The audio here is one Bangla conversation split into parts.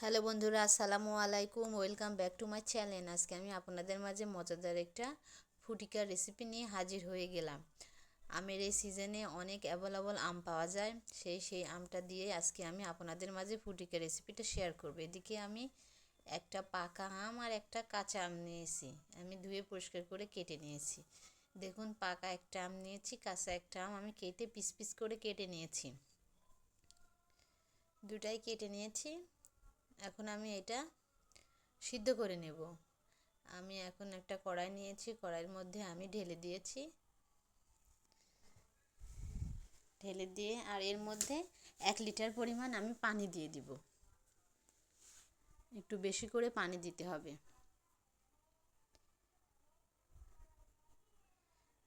হ্যালো বন্ধুরা, আসসালামু আলাইকুম। Welcome back to my channel আজকে আমি আপনাদের মাঝে মজাদার একটা ফুটিকার রেসিপি নিয়ে হাজির হয়ে গেলাম। আমের এই সিজনে অনেক অ্যাভেলেবল আম পাওয়া যায়। সেই সেই আমটা দিয়ে আজকে আমি আপনাদের মাঝে ফুটিকা রেসিপিটা শেয়ার করব। এদিকে আমি একটা পাকা আম আর একটা কাঁচা আম নিয়েছি। আমি ধুয়ে পরিষ্কার করে কেটে নিয়েছি। দেখুন, পাকা একটা আম নিয়েছি, কাঁচা একটা আম আমি কেটে পিস পিস করে কেটে নিয়েছি। দুটাই কেটে নিয়েছি। এখন আমি এটা সিদ্ধ করে নেব। আমি এখন একটা কড়াই নিয়েছি, কড়াইয়ের মধ্যে আমি ঢেলে দিয়েছি। ঢেলে দিয়ে আর এর মধ্যে এক লিটার পরিমাণ আমি পানি দিয়ে দিব। একটু বেশি করে পানি দিতে হবে।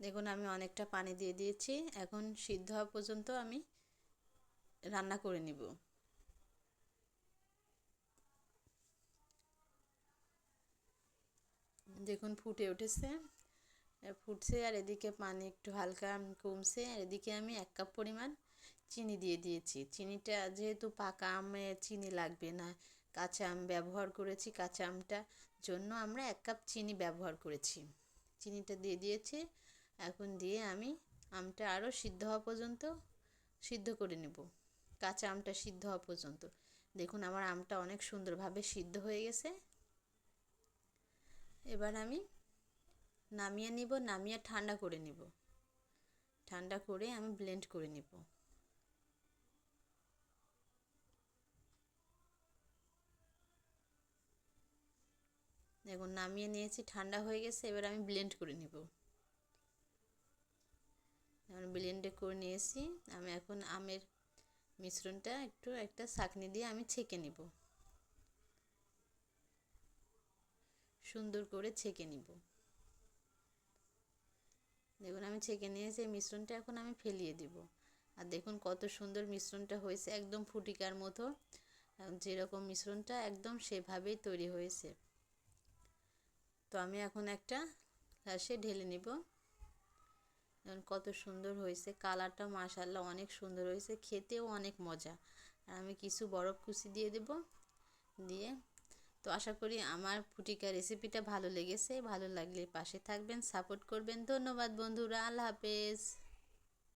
দেখুন, আমি অনেকটা পানি দিয়ে দিয়েছি। এখন সিদ্ধ হওয়া পর্যন্ত আমি রান্না করে নিব। দেখুন ফুটে উঠেছে। ফুটছে আর এদিকে পানি একটু হালকা কমছে। আর এদিকে আমি এক কাপ পরিমাণ চিনি দিয়ে দিয়েছি। চিনিটা যেহেতু পাকা আমে চিনি লাগবে না। কাঁচা আম ব্যবহার করেছি কাঁচা আমটা জন্য আমরা এক কাপ চিনি ব্যবহার করেছি। চিনিটা দিয়ে দিয়েছি। এখন দিয়ে আমি আমটা আরও সিদ্ধ হওয়া পর্যন্ত সিদ্ধ করে নেব। কাঁচা আমটা সিদ্ধ হওয়া পর্যন্ত। দেখুন আমার আমটা অনেক সুন্দরভাবে সিদ্ধ হয়ে গেছে। এবার আমি নামিয়ে নিব, নামিয়ে ঠান্ডা করে নিব। ঠান্ডা করে আমি ব্লেন্ড করে নিব। দেখুন, নামিয়ে নিয়েছি, ঠান্ডা হয়ে গেছে, এবার আমি ব্লেন্ড করে নিব। এখন ব্লেন্ডে করে নিয়েছি, আমি এখন আমের মিশ্রণটা একটু একটা ছাঁকনি দিয়ে আমি ছেঁকে নিব। সুন্দর করে ছেঁকে নিব। দেখুন, আমি ছেঁকে নিয়েছি, এই মিশ্রণটা এখন আমি ফেলিয়ে দিব। আর দেখুন, কত সুন্দর মিশ্রণটা হয়েছে, একদম ফুটিকার মতো। যেরকম মিশ্রণটা, একদম সেভাবেই তৈরি হয়েছে। তো আমি এখন একটা গ্লাসে ঢেলে নিব। দেখুন, কত সুন্দর হয়েছে, কালারটা মাশাল্লাহ অনেক সুন্দর হয়েছে, খেতেও অনেক মজা। আর আমি কিছু বরফ কুচি দিয়ে দেব, দিয়ে তো আশা করি আমার ফুটিকা রেসিপিটা ভালো লেগেছে, ভালো লাগলে পাশে থাকবেন সাপোর্ট করবেন। ধন্যবাদ বন্ধুরা, আল্লাহ হাফেজ।